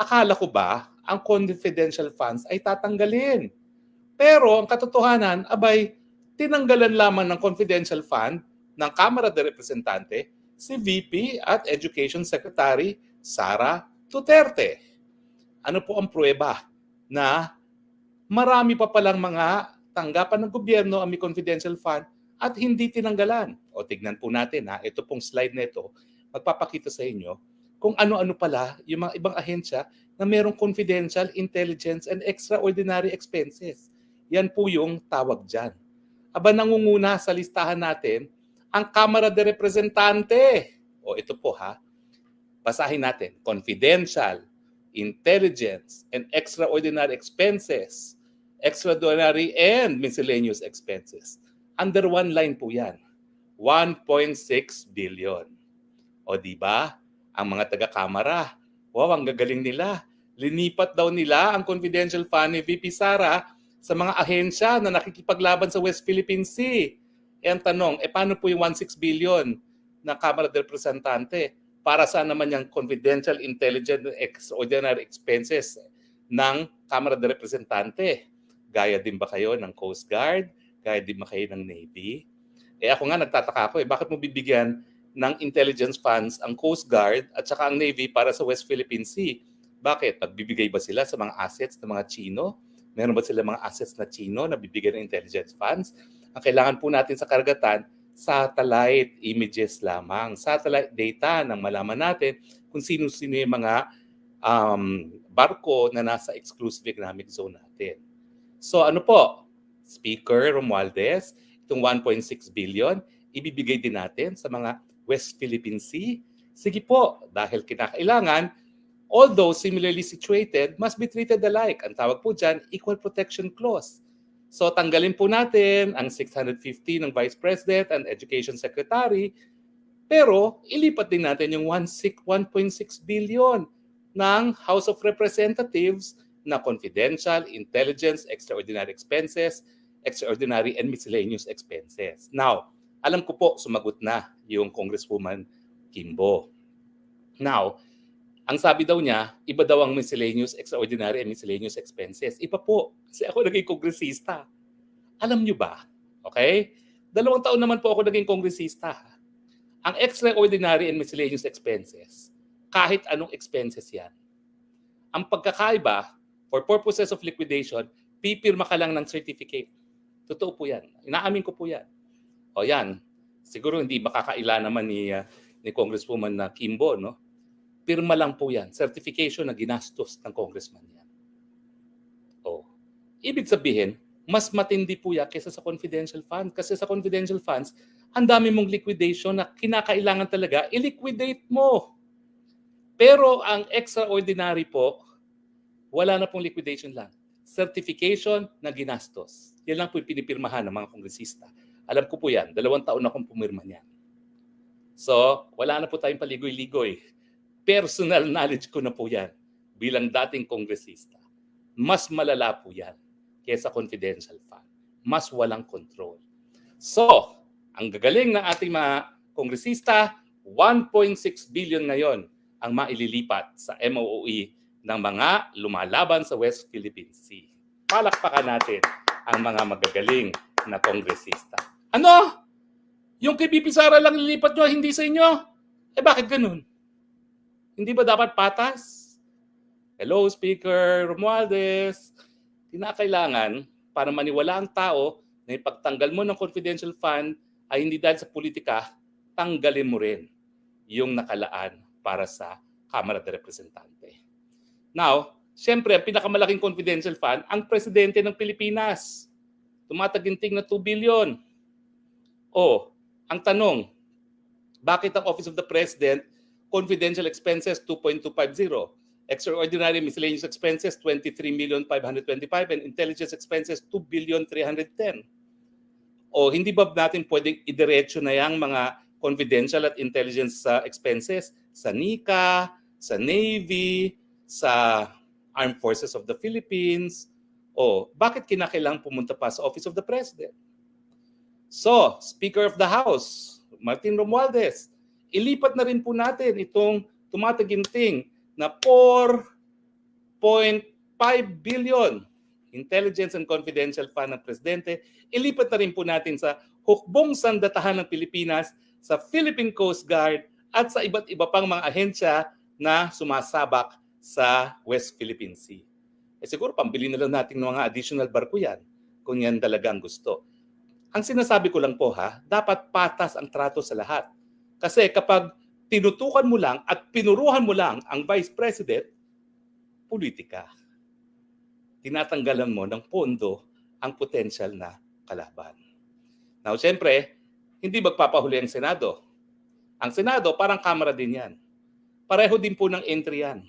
akala ko ba ang confidential funds ay tatanggalin? Pero ang katotohanan, abay, tinanggalan lamang ng confidential fund ng Kamara de Representante si VP at Education Secretary Sara Duterte. Ano po ang pruweba na marami pa palang mga tanggapan ng gobyerno ang may confidential fund at hindi tinanggalan. O tignan po natin ha, ito pong slide na ito, magpapakita sa inyo kung ano-ano pala yung mga ibang ahensya na mayroong confidential, intelligence, and extraordinary expenses. Yan po yung tawag dyan. Aba nangunguna sa listahan natin ang Kamara de Representante. O ito po ha, basahin natin. Confidential, intelligence, and extraordinary expenses. Extraordinary and miscellaneous expenses. Under one line po yan. 1.6 billion. O di ba? Ang mga taga-kamara, wow, ang gagaling nila. Linipat daw nila ang confidential fund ni VP Sara sa mga ahensya na nakikipaglaban sa West Philippine Sea. E ang tanong, eh paano po yung 1.6 billion na Kamara del Representante? Para saan naman yung confidential, intelligent, extraordinary expenses ng Kamara del Representante? Gaya din ba kayo ng Coast Guard? Gaya din ba kayo ng Navy? Eh ako nga nagtataka ako eh, bakit mo bibigyan ng intelligence funds ang Coast Guard at saka ang Navy para sa West Philippine Sea? Bakit? Nagbibigay ba sila sa mga assets ng mga Chino? Meron ba sila mga assets na Chino na bibigyan ng intelligence funds? Ang kailangan po natin sa karagatan, satellite images lamang. Satellite data nang malaman natin kung sino-sino yung mga um, barko na nasa exclusive economic zone natin. So ano po? Speaker Romualdez, itong 1.6 billion, ibibigay din natin sa mga West Philippine Sea. Sige po, dahil kinakailangan, although similarly situated, must be treated alike. Ang tawag po dyan, Equal Protection Clause. So tanggalin po natin ang 650 ng Vice President and Education Secretary, pero ilipat din natin yung 1.6 billion ng House of Representatives na confidential, intelligence, extraordinary expenses, extraordinary and miscellaneous expenses. Now, alam ko po, sumagot na yung Congresswoman Kimbo. Now, ang sabi daw niya, iba daw ang miscellaneous, extraordinary, and miscellaneous expenses. Iba po, kasi ako naging kongresista. Alam niyo ba? Okay? Dalawang taon naman po ako naging kongresista. Ang extraordinary and miscellaneous expenses, kahit anong expenses yan, ang pagkakaiba, for purposes of liquidation, pipirma ka lang ng certificate. Totoo po yan. Inaamin ko po yan. O yan, siguro hindi makakaila naman ni, uh, ni Congresswoman na Kimbo, no? pirma lang po yan. Certification na ginastos ng congressman yan. Oh. Ibig sabihin, mas matindi po yan kaysa sa confidential fund. Kasi sa confidential funds, ang dami mong liquidation na kinakailangan talaga, i-liquidate mo. Pero ang extraordinary po, wala na pong liquidation lang. Certification na ginastos. Yan lang po yung pinipirmahan ng mga kongresista. Alam ko po yan. Dalawang taon na akong pumirma niyan. So, wala na po tayong paligoy-ligoy personal knowledge ko na po yan bilang dating kongresista. Mas malala po yan kaysa confidential fund. Mas walang control. So, ang gagaling ng ating mga kongresista, 1.6 billion ngayon ang maililipat sa MOOE ng mga lumalaban sa West Philippine Sea. Palakpakan natin ang mga magagaling na kongresista. Ano? Yung kay BP Sara lang lilipat nyo, hindi sa inyo? Eh bakit ganun? Hindi ba dapat patas? Hello, Speaker Romualdez. Kinakailangan para maniwala ang tao na ipagtanggal mo ng confidential fund ay hindi dahil sa politika, tanggalin mo rin yung nakalaan para sa Kamara de Representante. Now, siyempre, ang pinakamalaking confidential fund, ang presidente ng Pilipinas. Tumataginting na 2 billion. O, ang tanong, bakit ang Office of the President confidential expenses 2.250, extraordinary miscellaneous expenses 23,525 and intelligence expenses 2,310. O hindi ba natin pwedeng idiretso na yang mga confidential at intelligence uh, expenses sa NICA, sa Navy, sa Armed Forces of the Philippines? O bakit kinakailangan pumunta pa sa Office of the President? So, Speaker of the House, Martin Romualdez, ilipat na rin po natin itong tumataginting na 4 billion intelligence and confidential fund ng presidente. Ilipat na rin po natin sa hukbong sandatahan ng Pilipinas, sa Philippine Coast Guard at sa iba't iba pang mga ahensya na sumasabak sa West Philippine Sea. Eh siguro pambili na lang natin ng mga additional barko yan kung yan talaga ang gusto. Ang sinasabi ko lang po ha, dapat patas ang trato sa lahat. Kasi kapag tinutukan mo lang at pinuruhan mo lang ang Vice President, politika. Tinatanggalan mo ng pondo ang potential na kalaban. Now, siyempre, hindi magpapahuli ang Senado. Ang Senado, parang kamera din yan. Pareho din po ng entry yan.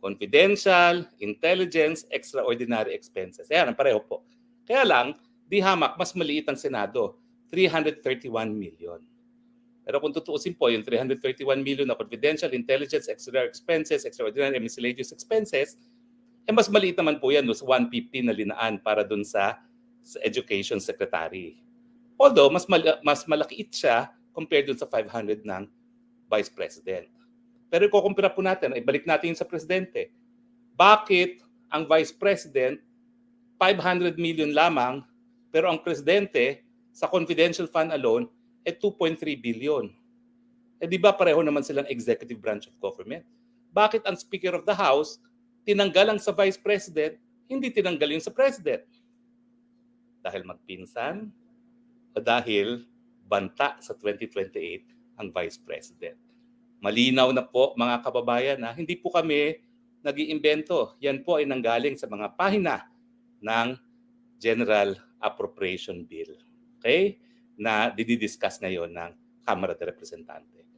Confidential, intelligence, extraordinary expenses. Ayan, pareho po. Kaya lang, di hamak, mas maliit ang Senado. 331 million. Pero kung tutuusin po, yung 331 million na confidential, intelligence, extra expenses, extraordinary and miscellaneous expenses, eh mas maliit naman po yan no, sa 150 na linaan para dun sa, sa education secretary. Although, mas, mal- mas malakiit siya compared dun sa 500 ng vice president. Pero ikukumpira po natin, ibalik natin sa presidente. Bakit ang vice president 500 million lamang, pero ang presidente sa confidential fund alone ay 2.3 billion. Eh di ba pareho naman silang executive branch of government? Bakit ang Speaker of the House tinanggal ang sa Vice President, hindi tinanggal yung sa President? Dahil magpinsan o dahil banta sa 2028 ang Vice President. Malinaw na po mga kababayan na hindi po kami nag iimbento Yan po ay nanggaling sa mga pahina ng General Appropriation Bill. Okay? Na dididiscuss ngayon ng Kamara de Representante.